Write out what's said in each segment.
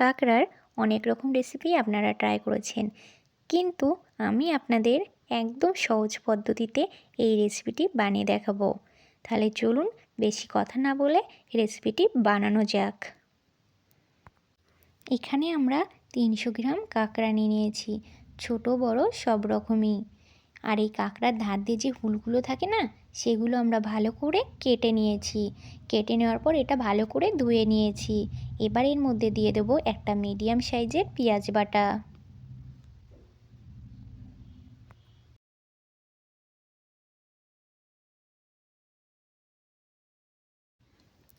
কাঁকড়ার অনেক রকম রেসিপি আপনারা ট্রাই করেছেন। কিন্তু আমি আপনাদের একদম সহজ পদ্ধতিতে এই রেসিপিটি বানিয়ে দেখাবো। তাহলে চলুন বেশি কথা না বলে রেসিপিটি বানানো যাক। এখানে আমরা তিনশো গ্রাম কাঁকড়া নিয়ে নিয়েছি। ছোট, বড় সব রকমই। আর এই কাঁকড়ার ধার দিয়ে যে হুলগুলো থাকে না, সেগুলো আমরা ভালো করে কেটে নিয়েছি। কেটে নেওয়ার পর এটা ভালো করে ধুয়ে নিয়েছি। এবার এর মধ্যে দিয়ে দেবো একটা মিডিয়াম সাইজের পেঁয়াজ বাটা।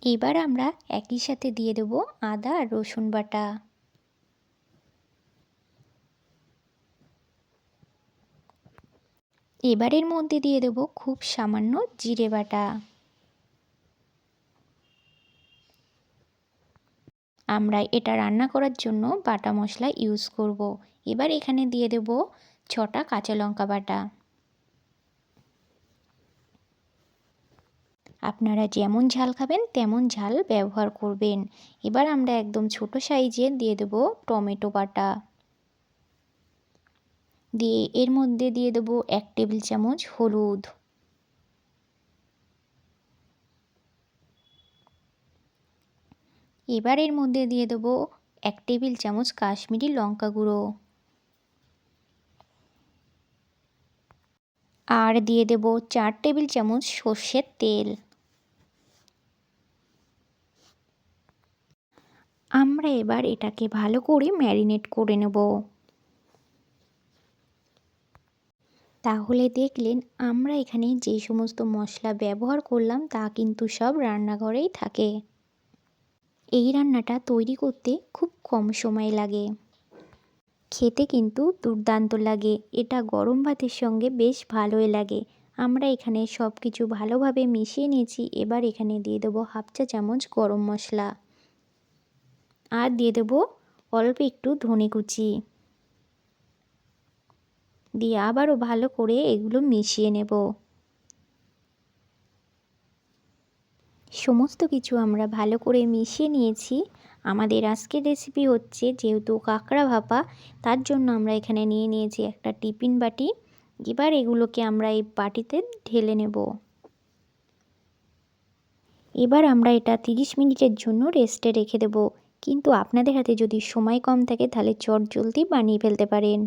এবার আমরা একই সাথে দিয়ে দেবো আদা আর রসুন বাটা। এবারের মধ্যে দিয়ে দেবো খুব সামান্য জিরে বাটা। আমরা এটা রান্না করার জন্য বাটা মশলা ইউজ করব। এবার এখানে দিয়ে দেব ছটা কাঁচা লঙ্কা বাটা। আপনারা যেমন ঝাল খাবেন, তেমন ঝাল ব্যবহার করবেন। এবার আমরা একদম ছোট সাইজে দিয়ে দেব টমেটো বাটা। দিয়ে এর মধ্যে দিয়ে দেবো এক টেবিল চামচ হলুদ। এবার এর মধ্যে দিয়ে দেবো এক টেবিল চামচ কাশ্মীরি লঙ্কা গুঁড়ো। আর দিয়ে দেব চার টেবিল চামচ সর্ষের তেল। আমরা এবার এটাকে ভালো করে ম্যারিনেট করে নেব। তাহলে দেখলেন আমরা এখানে যে সমস্ত মশলা ব্যবহার করলাম তা কিন্তু সব রান্নাঘরেই থাকে। এই রান্নাটা তৈরি করতে খুব কম সময় লাগে। খেতে কিন্তু দুর্দান্ত লাগে। এটা গরম ভাতের সঙ্গে বেশ ভালোই লাগে। আমরা এখানে সব কিছু ভালোভাবে মিশিয়ে নিয়েছি। এবার এখানে দিয়ে দেবো হাফ চা চামচ গরম মশলা। আর দিয়ে দেবো অল্প একটু ধনে কুচি। দিয়ে আবারও ভালো করে এগুলো মিশিয়ে নেব। সমস্ত কিছু আমরা ভালো করে মিশিয়ে নিয়েছি। আমাদের আজকের রেসিপি হচ্ছে যেহেতু কাঁকড়া ভাপা, তার জন্য আমরা এখানে নিয়ে নিয়েছি একটা টিফিন বাটি। এবার এগুলোকে আমরা এই বাটিতে ঢেলে নেব। এবার আমরা এটা তিরিশ মিনিটের জন্য রেস্টে রেখে দেব। কিন্তু আপনাদের হাতে যদি সময় কম থাকে তাহলে চট জলদি বানিয়ে ফেলতে পারেন।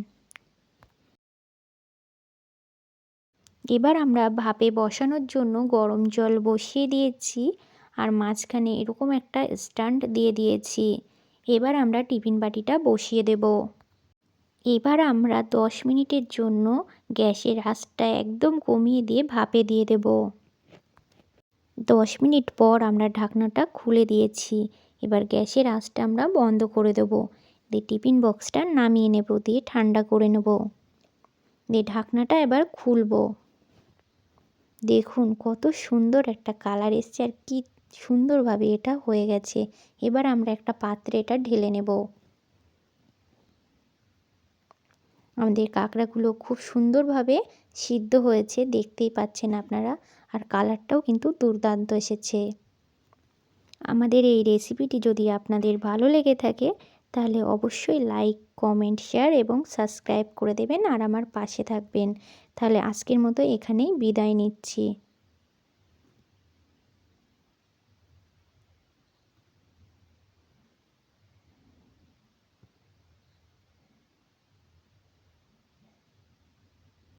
এবার আমরা ভাপে বসানোর জন্য গরম জল বসিয়ে দিয়েছি আর মাঝখানে এরকম একটা স্ট্যান্ড দিয়ে দিয়েছি। এবার আমরা টিফিন বাটিটা বসিয়ে দেব। এবার আমরা দশ মিনিটের জন্য গ্যাসের আঁচটা একদম কমিয়ে দিয়ে ভাপে দিয়ে দেব। দশ মিনিট পর আমরা ঢাকনাটা খুলে দিয়েছি। এবার গ্যাসের আঁচটা আমরা বন্ধ করে দেবো। দিয়ে টিফিন বক্সটা নামিয়ে নেব, দিয়ে ঠান্ডা করে নেব। দিয়ে ঢাকনাটা এবার খুলবো। দেখুন, কত সুন্দর একটা কালার এসছে আর কি সুন্দরভাবে এটা হয়ে গেছে। এবার আমরা একটা পাত্রে এটা ঢেলে নেব। আমাদের কাঁকড়াগুলো খুব সুন্দরভাবে সিদ্ধ হয়েছে, দেখতেই পাচ্ছেন আপনারা। আর কালারটাও কিন্তু দুর্দান্ত এসেছে। আমাদের এই রেসিপিটি যদি আপনাদের ভালো লেগে থাকে তাহলে অবশ্যই লাইক কমেন্ট শেয়ার এবং সাবস্ক্রাইব করে দেবেন আর আমার পাশে থাকবেন। তাহলে আজকের মতো এখানেই বিদায় নিচ্ছি।